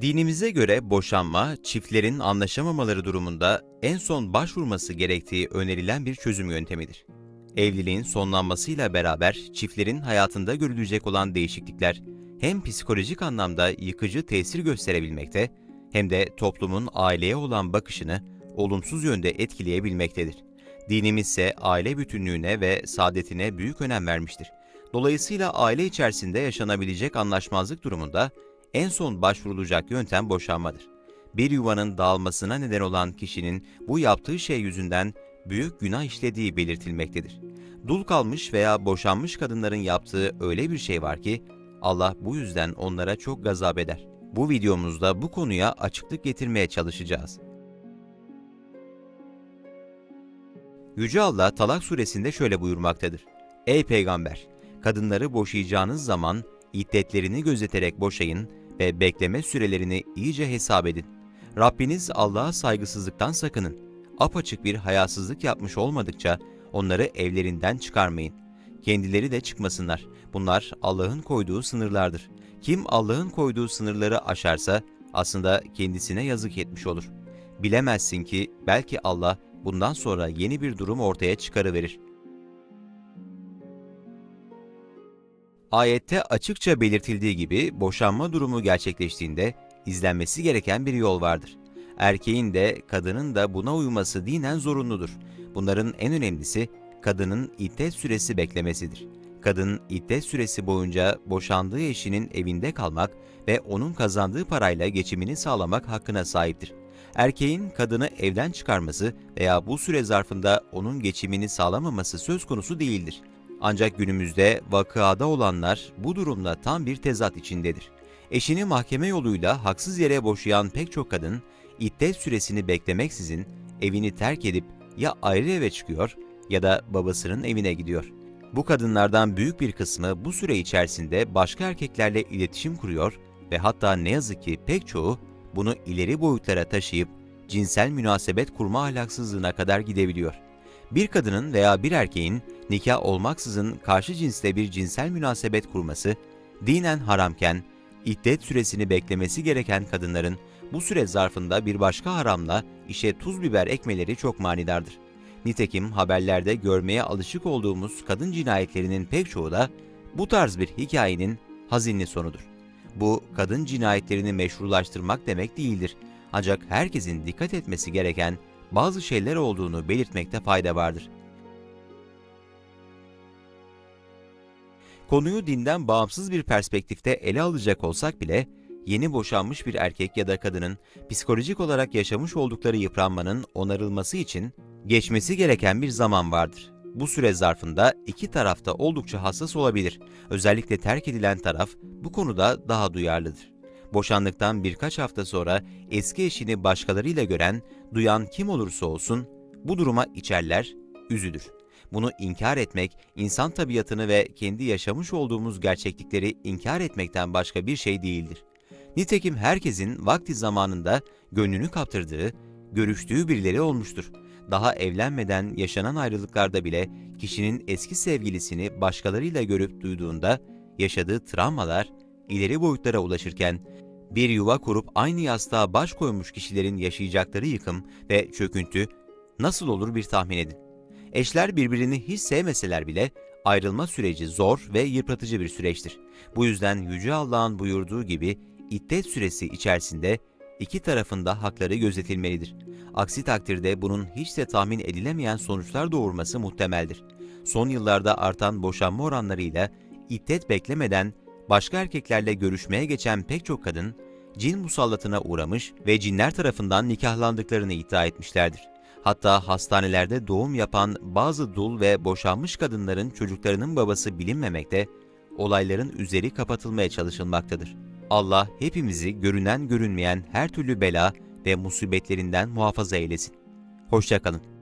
Dinimize göre boşanma, çiftlerin anlaşamamaları durumunda en son başvurması gerektiği önerilen bir çözüm yöntemidir. Evliliğin sonlanmasıyla beraber çiftlerin hayatında görülecek olan değişiklikler hem psikolojik anlamda yıkıcı tesir gösterebilmekte hem de toplumun aileye olan bakışını olumsuz yönde etkileyebilmektedir. Dinimiz ise aile bütünlüğüne ve saadetine büyük önem vermiştir. Dolayısıyla aile içerisinde yaşanabilecek anlaşmazlık durumunda en son başvurulacak yöntem boşanmadır. Bir yuvanın dağılmasına neden olan kişinin bu yaptığı şey yüzünden büyük günah işlediği belirtilmektedir. Dul kalmış veya boşanmış kadınların yaptığı öyle bir şey var ki Allah bu yüzden onlara çok gazap eder. Bu videomuzda bu konuya açıklık getirmeye çalışacağız. Yüce Allah Talak suresinde şöyle buyurmaktadır. Ey peygamber! Kadınları boşayacağınız zaman iddetlerini gözeterek boşayın ve bekleme sürelerini iyice hesap edin. Rabbiniz Allah'a saygısızlıktan sakının. Apaçık bir hayasızlık yapmış olmadıkça onları evlerinden çıkarmayın. Kendileri de çıkmasınlar. Bunlar Allah'ın koyduğu sınırlardır. Kim Allah'ın koyduğu sınırları aşarsa aslında kendisine yazık etmiş olur. Bilemezsin ki belki Allah bundan sonra yeni bir durum ortaya çıkarıverir. Ayette açıkça belirtildiği gibi boşanma durumu gerçekleştiğinde izlenmesi gereken bir yol vardır. Erkeğin de kadının da buna uyması dinen zorunludur. Bunların en önemlisi kadının iddet süresi beklemesidir. Kadın iddet süresi boyunca boşandığı eşinin evinde kalmak ve onun kazandığı parayla geçimini sağlamak hakkına sahiptir. Erkeğin kadını evden çıkarması veya bu süre zarfında onun geçimini sağlamaması söz konusu değildir. Ancak günümüzde vakıada olanlar bu durumda tam bir tezat içindedir. Eşini mahkeme yoluyla haksız yere boşayan pek çok kadın, iddet süresini beklemeksizin evini terk edip ya ayrı eve çıkıyor ya da babasının evine gidiyor. Bu kadınlardan büyük bir kısmı bu süre içerisinde başka erkeklerle iletişim kuruyor ve hatta ne yazık ki pek çoğu bunu ileri boyutlara taşıyıp cinsel münasebet kurma ahlaksızlığına kadar gidebiliyor. Bir kadının veya bir erkeğin nikah olmaksızın karşı cinsle bir cinsel münasebet kurması dinen haramken, iddet süresini beklemesi gereken kadınların bu süre zarfında bir başka haramla işe tuz biber ekmeleri çok manidardır. Nitekim haberlerde görmeye alışık olduğumuz kadın cinayetlerinin pek çoğu da bu tarz bir hikayenin hazinli sonudur. Bu kadın cinayetlerini meşrulaştırmak demek değildir. Ancak herkesin dikkat etmesi gereken bazı şeyler olduğunu belirtmekte fayda vardır. Konuyu dinden bağımsız bir perspektifte ele alacak olsak bile, yeni boşanmış bir erkek ya da kadının psikolojik olarak yaşamış oldukları yıpranmanın onarılması için geçmesi gereken bir zaman vardır. Bu süre zarfında iki tarafta oldukça hassas olabilir. Özellikle terk edilen taraf bu konuda daha duyarlıdır. Boşandıktan birkaç hafta sonra eski eşini başkalarıyla gören, duyan kim olursa olsun bu duruma içerler, üzülür. Bunu inkar etmek, insan tabiatını ve kendi yaşamış olduğumuz gerçeklikleri inkar etmekten başka bir şey değildir. Nitekim herkesin vakti zamanında gönlünü kaptırdığı, görüştüğü birileri olmuştur. Daha evlenmeden yaşanan ayrılıklarda bile kişinin eski sevgilisini başkalarıyla görüp duyduğunda yaşadığı travmalar ileri boyutlara ulaşırken bir yuva kurup aynı yastığa baş koymuş kişilerin yaşayacakları yıkım ve çöküntü nasıl olur bir tahmin edin. Eşler birbirini hiç sevmeseler bile ayrılma süreci zor ve yıpratıcı bir süreçtir. Bu yüzden Yüce Allah'ın buyurduğu gibi iddet süresi içerisinde iki tarafında hakları gözetilmelidir. Aksi takdirde bunun hiç de tahmin edilemeyen sonuçlar doğurması muhtemeldir. Son yıllarda artan boşanma oranlarıyla iddet beklemeden başka erkeklerle görüşmeye geçen pek çok kadın, cin musallatına uğramış ve cinler tarafından nikahlandıklarını iddia etmişlerdir. Hatta hastanelerde doğum yapan bazı dul ve boşanmış kadınların çocuklarının babası bilinmemekte, olayların üzeri kapatılmaya çalışılmaktadır. Allah hepimizi görünen görünmeyen her türlü bela ve musibetlerinden muhafaza eylesin. Hoşçakalın.